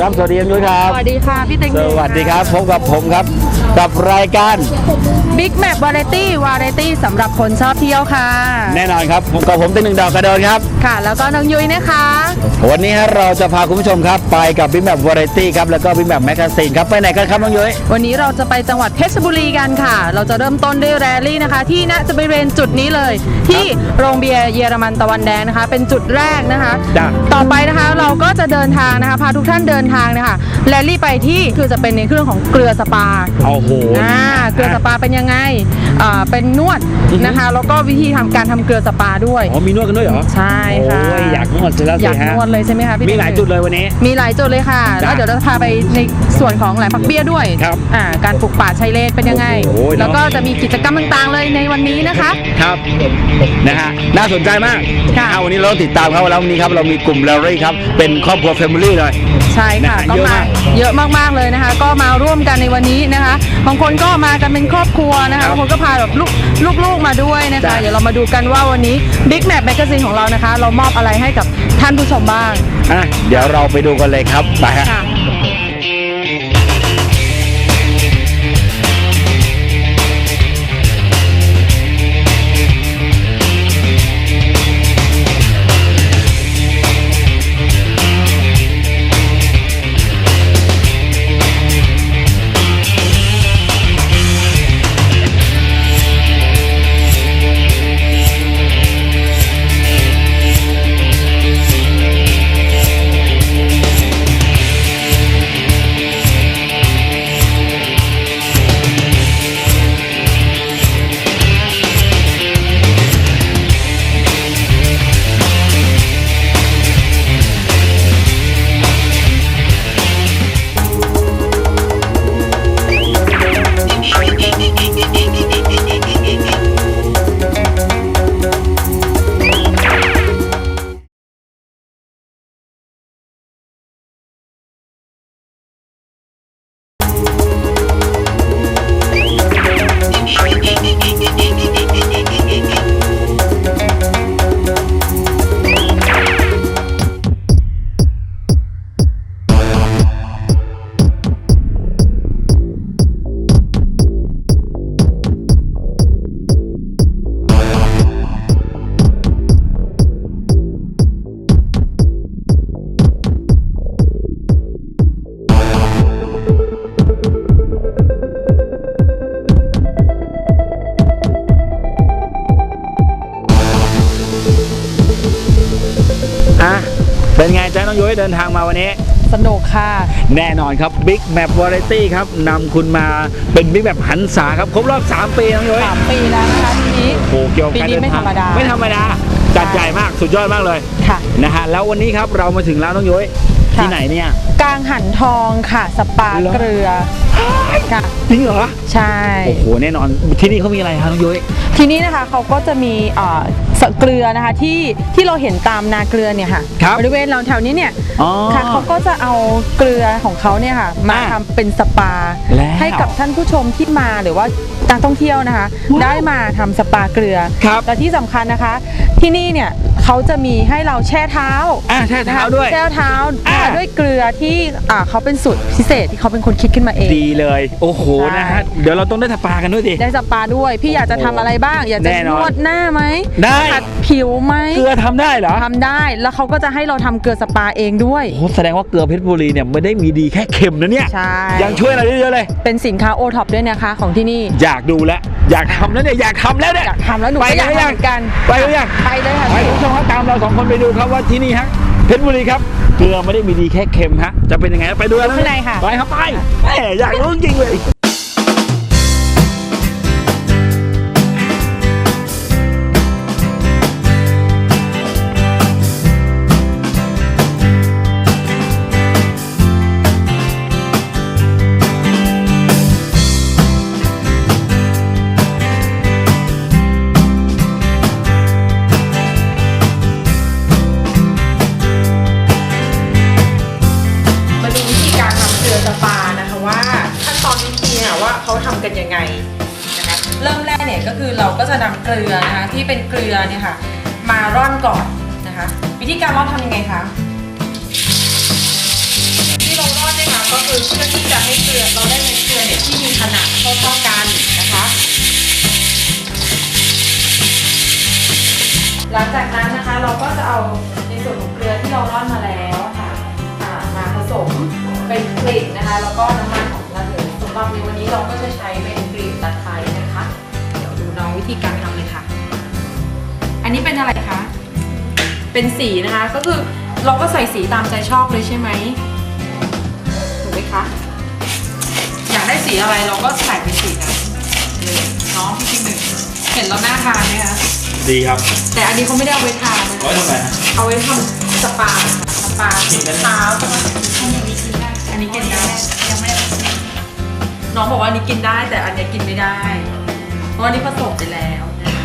คุณผู้ชมครับครับสวัสดีครับนุ้ยครับ สวัสดีค่ะพี่เต็งสวัสดีครับพบกับผมครับ กับรายการบิ๊กแมปวาไรตี้วาไรตี้สำหรับคนชอบเที่ยวค่ะ แน่นอนครับผมกับผมเต็งหนึ่งดาวกระโดนครับ ค่ะ แล้วก็น้องยุ้ยนะคะ วันนี้ฮะเราจะพาคุณผู้ชมครับไปกับบิ๊กแมปวาไรตี้ครับแล้วก็บิ๊กแมปแมกกาซีนครับไปไหนกันครับน้องยุ้ยวันนี้เราจะไปจังหวัดเพชรบุรีกันค่ะ เราจะเริ่มต้นด้วยแรลลี่นะคะ ที่ณจะบริเวณจุดนี้เลย ที่โรงเบียร์เยอรมันตะวันแดงนะคะ เป็นจุดแรกนะคะ จ้ะ ต่อไปนะคะเราก็จะเดินทางนะคะพาทุกท่านเดินทางนะคะแรลลี่ไปที่คือจะเป็นในเครื่องของเกลือสปา โอ้โหอ่าเกลือสปาเป็นยังไงอ่าเป็นนวดนะคะ แล้วก็วิธีทำการทำเกลือสปาด้วยอ๋อมีนวดกันด้วยเหรอใช่ค่ะโอ้ยอยากนวดจะแล้วอสิยากฮะนวดเลยใช่ไหมคะพี่มีหลายจุดเลยวันนี้ มีหลายจุดเลยค่ะจ้ะแล้วเดี๋ยวเราจะพาไปในส่วนของแหลมพักเบี้ยด้วยครับอ่าการปลูกป่าชายเลนเป็นยังไงโอ้โหแล้วก็จะมีกิจกรรมต่างๆเลยในวันนี้นะคะครับนะฮะน่าสนใจมากค่ะอ่าวันนี้เราต้องติดตามครับแล้ววันนี้ครับเรามีกลุ่มแรลลี่ครับเป็นครอบครัวแฟมิลี่เลย ใช่ค่ะนะฮะก็เยอะมามาก เยอะมากๆเลยนะคะ ก็มาร่วมกันในวันนี้นะคะบางคนก็มากันเป็นครอบครัวนะคะครับบางคนก็พาแบบลูกลูกๆมาด้วยนะคะจ้ะเดี๋ยวเรามาดูกันว่าวันนี้ Big Map Magazine ของเรานะคะ เรามอบอะไรให้กับท่านผู้ชมบ้าง อะเดี๋ยวเราไปดูกันเลยครับไปฮะ ค่ะอะ เดินทางมาวันนี้ สนุกค่ะ แน่นอนครับ Big Map Variety ครับนำคุณมาเป็น Big Map หันษาครับ ครบรอบ 3 ปีน้องยุ้ยสามปีแล้วนะคะทีนี้ โอ้โหเกี่ยวกับการปีนี้เดินไม่ทางธรรมดา ไม่ธรรมดาจัดใหญ่มากสุดยอดมากเลยค่ะ นะฮะแล้ววันนี้ครับเรามาถึงแล้วน้องยุ้ย ค่ะที่ไหนเนี่ย กลางหันทองค่ะ สปาเหรอ เกลือค่ะ จริงเหรอใช่ โอ้โหแน่นอนที่นี่เขามีอะไรครับน้องยุ้ย ทีนี้นะคะเขาก็จะมีเอ่อสเกลือนะคะที่ที่เราเห็นตามนาเกลือเนี่ยค่ะครับบริเวณเราแถวนี้เนี่ยอ๋อค่ะเขาก็จะเอาเกลือของเขาเนี่ยค่ะมาอ่าทำเป็นสปา แล้วให้กับท่านผู้ชมที่มาหรือว่านักท่องเที่ยวนะคะ ว้าวได้มาทำสปาเกลือครับ และที่สำคัญนะคะ ที่นี่เนี่ย เขาจะมีให้เราแช่เท้าอะแช่เท้านะคะด้วยแช่เท้าอ่าด้วยเกลือที่อ่าเขาเป็นสูตรพิเศษที่เขาเป็นคนคิดขึ้นมาเอง ดีเลย โอ้โหใช่ นะฮะเดี๋ยวเราต้องได้ทาปากันด้วยดิ ได้สปาด้วย พี่อยากจะทำอะไรบ้าง อยากจะแน่นนอนวดหน้าไหมได้ ขัดผิวไหมเกลือทำได้เหรอทำได้แล้วเขาก็จะให้เราทำเกลือสปาเองด้วย โอ้โหแสดงว่าเกลือเพชรบุรีเนี่ยไม่ได้มีดีแค่เค็มนะเนี่ย ใช่ยังช่วยเราได้เยอะเลย เป็นสินค้าโอท็อปด้วยนะคะของที่นี่ อยากดูแล้วอยากทำแล้วเนี่ยอยากทำแล้วเนี่ยอยากทำแล้วหนูไปก็อยากหรือยังทำเหมือนกัน ไปหรือยัง ไปเลยค่ะ ไปคุณผู้ชมครับตามเราสองคนไปดูครับว่าที่นี่ฮะเพชรบุรีครับเกลือไม่ได้มีดีแค่เค็มฮะจะเป็นยังไงไปดูกันข้างในค่ะ ไปครับไปแหมอยากรู้จริงๆเลย เริ่มแรกเนี่ยก็คือเราก็จะนำเกลือนะคะที่เป็นเกลือเนี่ยค่ะ มาร่อนก่อนนะคะ วิธีการร่อนทำยังไงคะที่เราร่อนเนี่ยค่ะก็คือเพื่อที่จะให้เกลือเราได้เม็ดเกลือเนี่ยที่มีขนาดเท่าๆกันนะคะ หลังจากนั้นนะคะเราก็จะเอาในส่วนของเกลือที่เราร่อนมาแล้วค่ะมาผสมเป็นกลิ่นนะคะ แล้วก็น้ำมันของระเหยสำหรับในวันนี้เราก็จะใช้เป็นกลิ่นตะไคร้ วดูน้องวิธีการทำเลยค่ะ อันนี้เป็นอะไรคะ เป็นสีนะคะ ก็คือเราก็ใส่สีตามใจชอบเลยใช่ไหมถูกไหมคะ อยากได้สีอะไรเราก็ใส่เป็นสีนั้นเลยเนาะพี่ที่หนึ่งเห็นแล้วน่าทานไหมคะ ดีครับ แต่อันนี้เขาไม่ได้เอาไว้ทานนะไว้ทำไมฮะเอาไว้ทำสปาค่ะสปากินได้ไหมเท้าใช่ไหมอันนี้กินได้ยังไม่ได้ น้องบอกว่าอันนี้กินได้แต่อันเนี้ยกินไม่ได้เพ ราะอันนี้ผสมไปแล้วนะคะ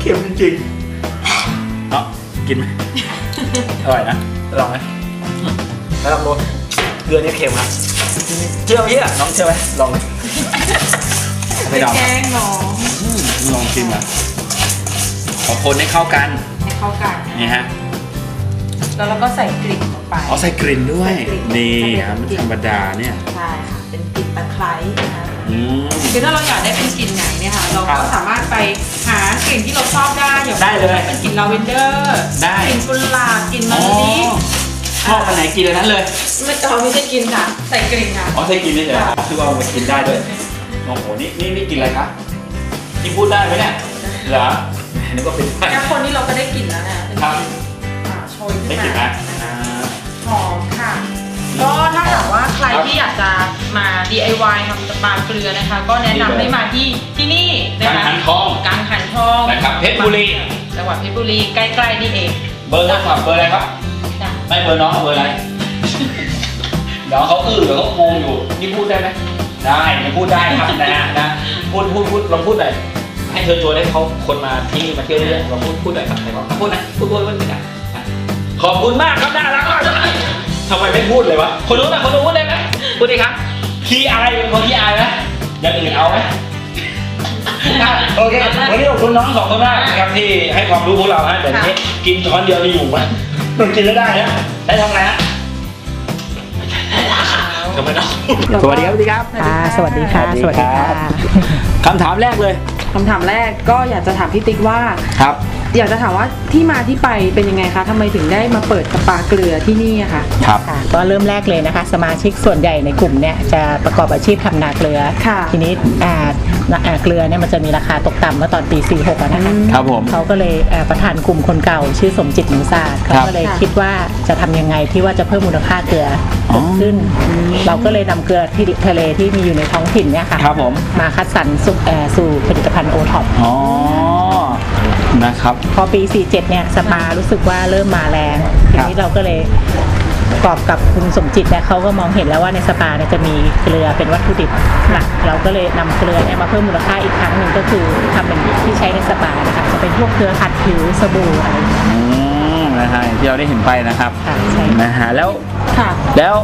เค็มจริงๆเนาะกินไหม อร่อยนะลองไหมแล้วลองดูเกลือนี่เค็มครับเชื่อไหมเนี่ยน้องเชื่อไหมลองไหมไม่ลองแกล้งน้องอืมลองชิมอะขอคนให้เข้ากัน ให้เข้ากันนี่ฮะ แล้วเราก็ใส่กลิ่นลงไป อ๋อใส่กลิ่นด้วย ใส่กลิ่นนี่ใส่กลิ่นครับมันธรรมดาเนี่ย ใช่ค่ะ เป็นกลิ่นตะไคร้นะคะอืม คือถ้าเราอยากได้เป็นกลิ่นไหนเนี่ยค่ะ เราครัก็บสามารถไปหากลิ่นที่เราชอบได้อย่างได้เลยเป็นกลิ่นลาเวนเดอร์ได้กลิ่นกุหลาบกลิ่นมะอ๋อลิชอบอันไหนกินอันนั้นเลยไม่เอาไม่ใช่กินค่ะใส่กลิ่นค่ะอ๋อใช่กินได้เลยคือว่ามันกินได้ด้วยโอ้โหนี่นี่นี่กินอะไรครับนี่พูดได้ไหมเนี่ยเหรอแหมนึกว่าเป็นได้แค่คนนี้เราก็ได้กลิ่นแล้วนะเป็นครับอ่าโชยขึ้นได้มา ก็ถ้าหากว่าใครที่อยากจะมา DIY ทำสปาเกลือนะคะ ก็แนะนำให้มาที่ที่นี่นะการคะหันทอง กลางหันทองนะครับเพชรบุรี จังหวัดเพชรบุรีใกล้ๆนี่เองเบอร์โทรศัพท์เบอร์อะไรครับ จ้ะไม่เบอร์น้องเบอร์อะไร เดี๋ยวเขาอื้อเดี๋ยวเขางงอยู่ นี่พูดได้ไหมได้นี่พูดได้ครับนะฮะนะพูดพูดพูดลองพูดหน่อยให้เชิญชวนให้เขาคนมาที่นี่มาเที่ยวเรื่อยๆลองพูดพูดหน่อยครับใครบอกพูดนะพูดพูดพูดหน่อยนะขอบคุณมากครับน่ารักมาก ทำไมไม่พูดเลยวะ คนรู้นะคนรู้พูดได้ไหมพูดดิครับขี้อายเป็นคนขี้อายไหมอย่างอื่นเอาไหมอะโอเค วันนี้ขอบคุณน้องสองคนมากนะครับที่ให้ความรู้พวกเราฮะแต่ทีนี้กินช้อนเดียวจะอยู่ไหมมันกินแล้วได้นะได้ทำไงฮะทำไมน้อง สวัสดีครับสวัสดีครับค่ะ สวัสดีค่ะสสวัวัสสดีดีครัค่ะบคำถามแรกเลย คำถามแรกก็อยากจะถามพี่ติ๊กว่า ครับ อยากจะถามว่าที่มาที่ไปเป็นยังไงคะทำไมถึงได้มาเปิดสปาเกลือที่นี่อะคะ ครับ ค่ะก็เริ่มแรกเลยนะคะ สมาชิกส่วนใหญ่ในกลุ่มเนี่ยจะประกอบอาชีพทำนาเกลือ ค่ะ ทีนี้อ่าอ่าเกลือเนี่ยมันจะมีราคาตกต่ำเมื่อตอนปี 46อะนะคะ ครับผม เขาก็เลยเอ่อประธานกลุ่มคนเก่าชื่อสมจิตหนูศาสตร์เขาครับก็เลยค่ะ คิดว่าจะทำยังไงที่ว่าจะเพิ่มมูลค่าเกลือ ออขึ้น เราก็เลยนำเกลือที่ทะเลที่มีอยู่ในท้องถิ่นเนี่ยค่ะครับผมมาคัดสรรสู่เอ่อสู่ผลิตภัณฑ์โอท็อปอ๋อนะครับพอปี 47 เนี่ยสปารู้สึกว่าเริ่มมาแรงทีนี้เราก็เลยประกอบกับคุณสมจิตเนี่ยเขาก็มองเห็นแล้วว่าในสปาเนี่ยจะมีเกลือเป็นวัตถุดิบหลัก เราก็เลยนำเกลือเนี่ยมาเพิ่มมูลค่าอีกครั้งหนึ่งก็คือทำเป็นที่ใช้ในสปานะคะจะเป็นพวกเกลือขัดผิวสบู่อะไรอย่างเงี้ยอืมนะฮะอย่างที่เราได้เห็นไปนะครับค่ะใช่นะฮะแล้ว ค่ะ แล้ว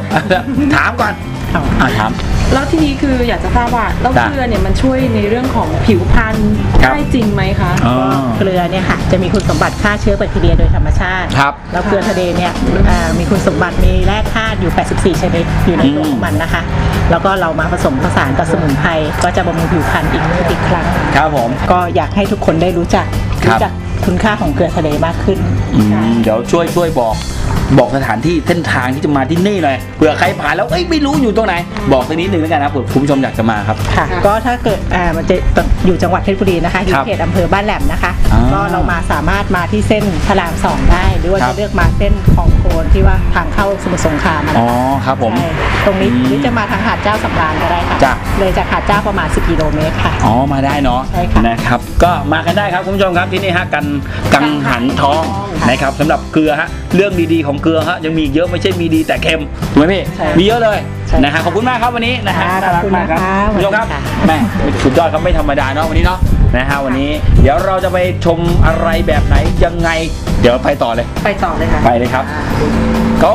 ถามก่อนเอาอ่าถาม แล้วทีนี้คืออยากจะทราบว่าแล้วจ้ะเกลือเนี่ยมันช่วยในเรื่องของผิวพรรณครับได้จริงไหมคะ อ๋อ เกลือเนี่ยค่ะจะมีคุณสมบัติฆ่าเชื้อแบคทีเรียโดยธรรมชาติ ครับ แล้วเกลือทะเลเนี่ยอ่ามีคุณสมบัติมีแร่ธาตุอยู่ 84 ชนิดอยู่ในตัวอืมของมันนะคะ แล้วก็เรามาผสมผสานกับสมุนไพรก็จะบำรุงผิวพรรณอีกอีกครั้ง ครับผม ก็อยากให้ทุกคนได้รู้จักค รับรู้จักคุณค่าของเกลือทะเลมากขึ้นอืมเดี๋ยวช่วยช่วยบอกบอกสถานที่เส้นทางที่จะมาที่นี่หน่อยเผื่อใครผ่านแล้วเอ้ยไม่รู้อยู่ตรงไหน บอกสักนิดนึงแล้วกันนะเผื่อคุณผู้ชมอยากจะมาครับ ค่ะ ก็ถ้าเกิดอ่ามันจะอยู่จังหวัดเพชรบุรีนะคะอยู่ครับเขตอำเภอบ้านแหลมนะคะ อ่าก็เรามาสามารถมาที่เส้นพระรามสองได้ หรือว่าครับจะเลือกมาเส้นของโค นที่ว่าทางเข้าสมุทรสงครามอะอ๋อนะคะครับผม ใช่ตรงนี้อืมหรือจะมาทางหาดเจ้าสำราญก็ได้ค่ะ จ้ะ เลยจากหาดเจ้าประมาณ 10กิโลเมตรค่ะ อ๋อมาได้เนาะใช่ค่ะนะครับ ก็มากันได้ครับคุณผู้ชมครับที่นี่ฮะกันกังหันทองค่ะนะครับสำหรับเกลือฮะเรื่องดีๆของเกลือฮะยังมีอีกเยอะไม่ใช่มีดีแต่เค็มถูกไหมพี่ใช่มีเยอะเลยใช่นะฮะขอบคุณมากครับวันนี้นะฮะค่ะน่ารักมากครับขอบคุณนะคะคุณผู้ชมครับสวัสดีค่ะ แม่สุดยอดครับไม่ธรรมดาเนาะวันนี้เนาะ นะฮะวันนี้เดี๋ยวเราจะไปชมอะไรแบบไหนยังไง เดี๋ยวไปต่อเลย ไปต่อเลยค่ะไปเลยครับ go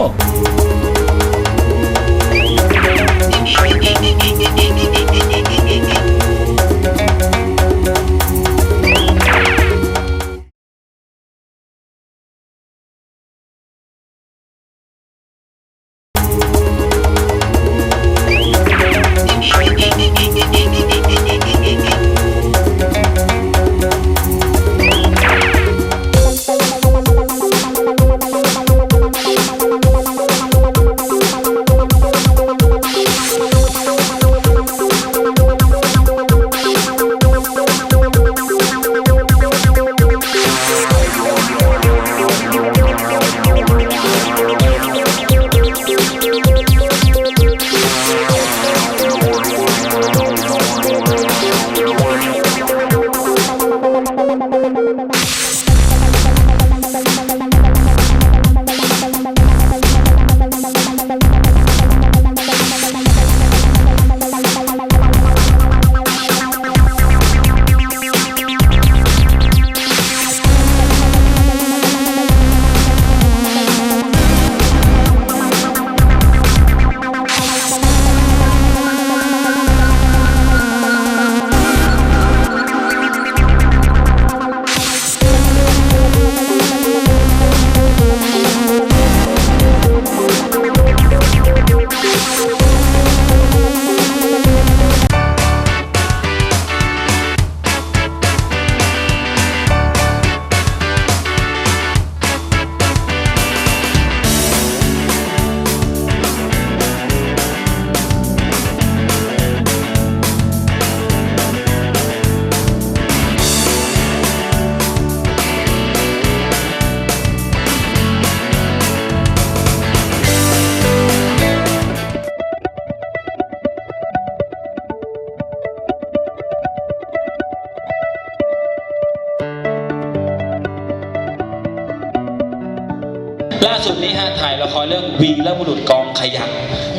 ล่าสุดนี้ฮะถ่ายละครเรื่องวีและบุรุษกองขยะ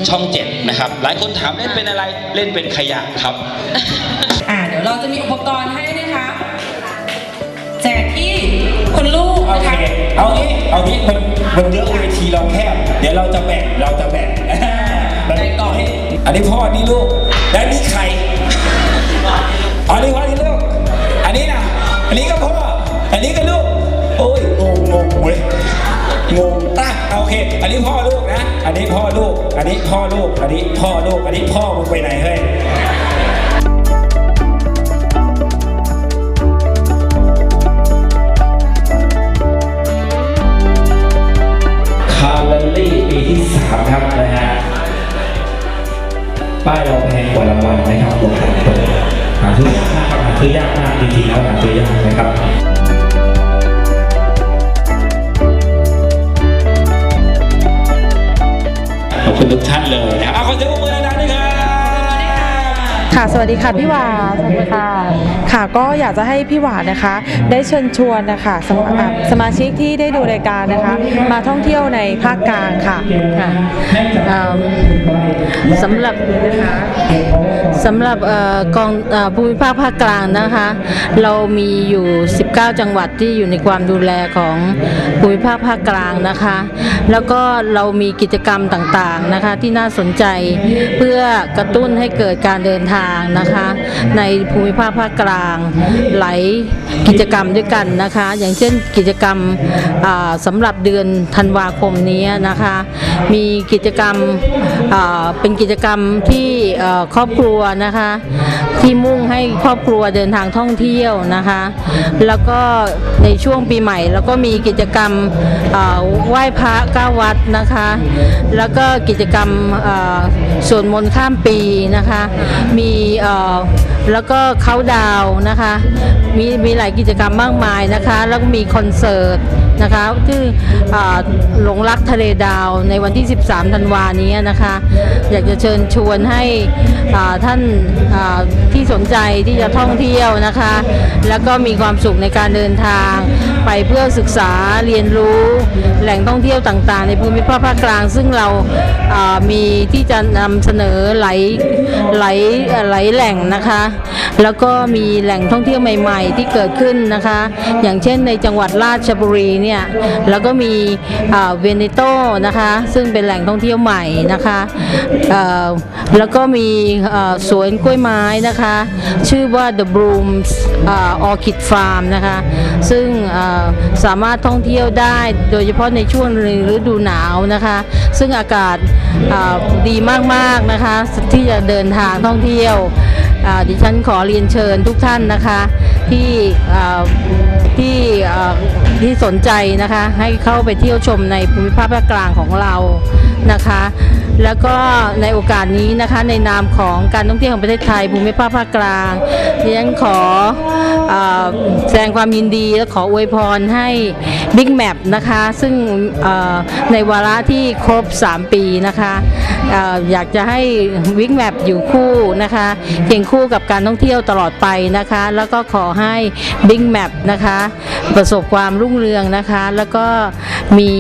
ช่องเจ็ดนะครับ หลายคนถามเล่นเป็นอะไรเล่นเป็นขยะครับ อ่าเดี๋ยวเราจะมีอุปกรณ์ให้นะคะแจกที่คุณลูกโอนะเคคะเอางี้เอางี้มันมันเยอะเวทีเราแคบ เดี๋ยวเราจะแบ่งเราจะแบ่งแบ่งก่อน อันนี้พ่อนี่ลูก และนี่ใครอ๋อนี่พ่อนี่ลูก อันนี้นะอันนี้ก็พ่อ อันนี้ก็ลูก โอ้ยงงงงเว้ย งงอะโอเค อันนี้พ่อลูกนะ อันนี้พ่อลูก อันนี้พ่อลูก อันนี้พ่อลูก อันนี้พ่อมึงไปไหนเฮ้ยคาร์ลลี่ปีที่สามครับนะฮะ ป้ายเราแพงกว่ารางวัลนะครับโรงหนังเปิดหาซื้อยากมากหาซื้อยากมากจริงๆแล้วหาซื้อยากนะครับ คุณทุกท่านเลยนะครับเอาขอเสียงปรบมือ ค่ะสวัสดีค่ะพี่หวานสวัสดีค่ะค่ะก็อยากจะให้พี่หวานนะคะ ได้เชิญชวนนะคะสมาอ่าสมาชิกที่ได้ดูรายการนะคะ มาท่องเที่ยวในภาคกลางค่ะค่ะเอิ่มสำหรับสำหรับเอ่อกองเอ่อภูมิภาคภาคกลางนะคะ เรามีอยู่ 19 จังหวัดที่อยู่ในความดูแลของภูมิภาคภาคกลางนะคะ แล้วก็เรามีกิจกรรมต่างๆนะคะที่น่าสนใจเพื่อกระตุ้นให้เกิดการเดินทางนะคะ ในภูมิภาคภาคกลางหลายกิจกรรมด้วยกันนะคะ อย่างเช่นกิจกรรมอ่าสำหรับเดือนธันวาคมนี้นะคะ มีกิจกรรมเป็นกิจกรรมที่ครอบครัวนะคะที่มุ่งให้ครอบครัวเดินทางท่องเที่ยวนะคะ แล้วก็ในช่วงปีใหม่ แล้วก็มีกิจกรรมไหว้พระเก้าวัดนะคะ แล้วก็กิจกรรมอ่าสวดมนต์ข้ามปีนะคะ มีเอ่อ แล้วก็เขาดาวนะคะ มีมีหลายกิจกรรมมากมายนะคะ แล้วก็มีคอนเสิร์ตนะคะที่หลงรักทะเลดาวในวันที่ 13 ธันวานี้นะคะ อยากจะเชิญชวนให้ท่านาที่สนใจที่จะท่องเที่ยวนะคะ แล้วก็มีความสุขในการเดินทาง ไปเพื่อศึกษาเรียนรู้แหล่งท่องเที่ยวต่างๆ ในภูมิภาคภาคกลาง ซึ่งเราามีที่จะนำเสนอหลายหลายหลายแหล่งนะคะแล้วก็มีแหล่งท่องเที่ยวใหม่ ๆ ที่เกิดขึ้นนะคะ อย่างเช่นในจังหวัดราชบุรีเนี่ยแล้วก็มีเวเนโตนะคะ ซึ่งเป็นแหล่งท่องเที่ยวใหม่นะคะแล้วก็มีสวนกล้วยไม้นะคะ ชื่อว่า The Blooms เอ่อ Orchid Farm นะคะ ซึ่งสามารถท่องเที่ยวได้โดยเฉพาะในช่วงฤดูหนาวนะคะ ซึ่งอากาศดีมากๆนะคะ ที่จะเดินทางท่องเที่ยวดิฉันขอเรียนเชิญทุกท่านนะคะที่อ่าที่อ่า ที่สนใจนะคะ ให้เข้าไปเที่ยวชมในภูมิภาคภาคกลางของเรานะคะ แล้วก็ในโอกาสนี้นะคะในนามของการท่องเที่ยวของประเทศไทยภูมิภาคภาคกลางดิฉันขออแสดงความยินดีและขออวยพรให้ Big Map นะคะ ซึ่งในวาระที่ครบ 3 ปีนะคะอออยากจะให้ Big Map อยู่คู่นะคะเคียงคู่กับการท่องเที่ยวตลอดไปนะคะ แล้วก็ขอให้ Big Map นะคะ ประสบความรุ่งเรืองนะคะ แล้วก็มี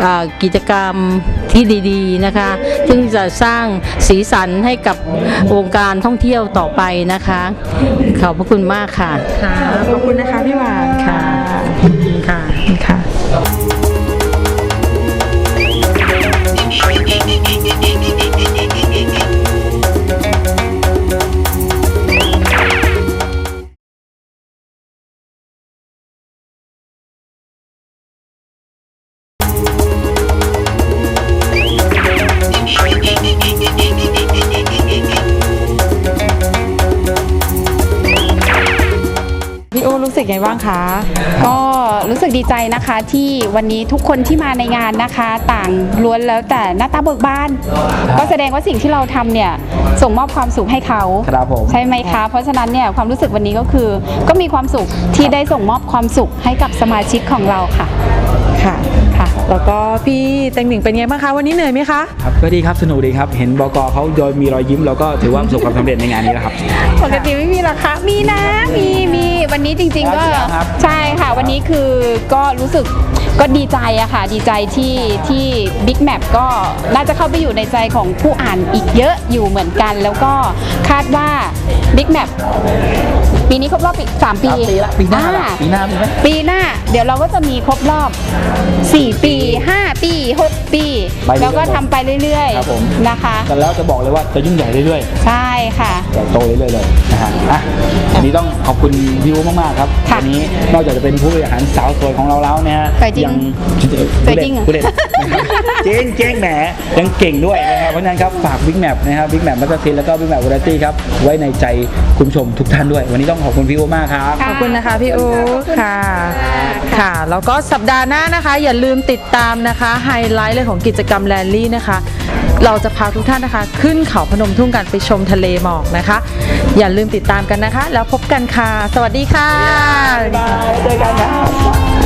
เอ่อกิจกรรมที่ดีๆนะคะ ซึ่งจะสร้างสีสันให้กับวงการท่องเที่ยวต่อไปนะคะ ขอบพระคุณมากค่ะ ค่ะ ขอบคุณนะคะพี่หวานค่ะค่ะ ที่วันนี้ทุกคนที่มาในงานนะคะ ต่างล้วนแล้วแต่หน้าตาเบิกบาน ก็แสดงว่าสิ่งที่เราทำเนี่ยส่งมอบความสุขให้เขาครับผมใช่ไหมคะ เพราะฉะนั้นเนี่ยความรู้สึกวันนี้ก็คือ ก็มีความสุขที่ได้ส่งมอบความสุขให้กับสมาชิกของเราค่ะค่ะค่ะ แล้วก็พี่เต็งหนึ่งเป็นไงบ้างคะวันนี้เหนื่อยไหมคะครับก็ดีครับสนุกดีครับ เห็นบกเขาโดยมีรอยยิ้มเราก็ถือว่าประสบความสำเร็จในงานนี้แล้วครับปกติไม่มีหรอคะมีนะมีมีวันนี้จริง ๆ ก็ครับใช่ค่ะ วันนี้คือก็รู้สึกก็ดีใจอะค่ะ ดีใจที่ที่ Big Map ก็น่าจะเข้าไปอยู่ในใจของผู้อ่านอีกเยอะอยู่เหมือนกัน แล้วก็คาดว่า Big Map ปีนี้ครบรอบอีก3ปีสามปีละปีหน้าล่ะอ่ปีหน้ามีไหม ปีหน้า เดี๋ยวเราก็จะมีครบรอบ 4 ปี 5 ปี 6 ปี ไปเรื่อยๆแล้วก็ทำไปเรื่อยครับผม ๆนะคะ แต่แล้วจะบอกเลยว่าจะยิ่งใหญ่เรื่อยใช่ค่ะ ๆใหญ่โตเรื่อยๆเลยนะฮะอะวันนี้ต้องขอบคุณพี่อู๋มากๆครับค่ะวันนี้นอกจากจะเป็นผู้บริหารสาวสวยของเราแล้วเนี่ยฮะสวยจริงยังสวยจริงเหรอผู้เล่น นะครับเจ๊งเจ๊งแหมยังเก่งด้วยนะครับเพราะฉะนั้นครับฝากบิ๊กแมปนะครับบิ๊กแมปมัตเตอร์ซินแล้วก็บิ๊กแมปวาไรตี้ครับไว้ในใจคุณผู้ชมทุกท่านด้วย วันนี้ต้องขอบคุณพี่อู๋มากครับขอบคุณนะคะพี่อูค่ะ ค่ะ แล้วก็สัปดาห์หน้านะคะ อย่าลืมติดตามนะคะไฮไลท์เลยของกิจกรรมแรลลี่นะคะ เราจะพาทุกท่านนะคะ ขึ้นเขาพนมทุ่งกันไปชมทะเลหมอกนะคะ อย่าลืมติดตามกันนะคะ แล้วพบกันค่ะ สวัสดีค่ะ บ๊ายบายเจอกันครับ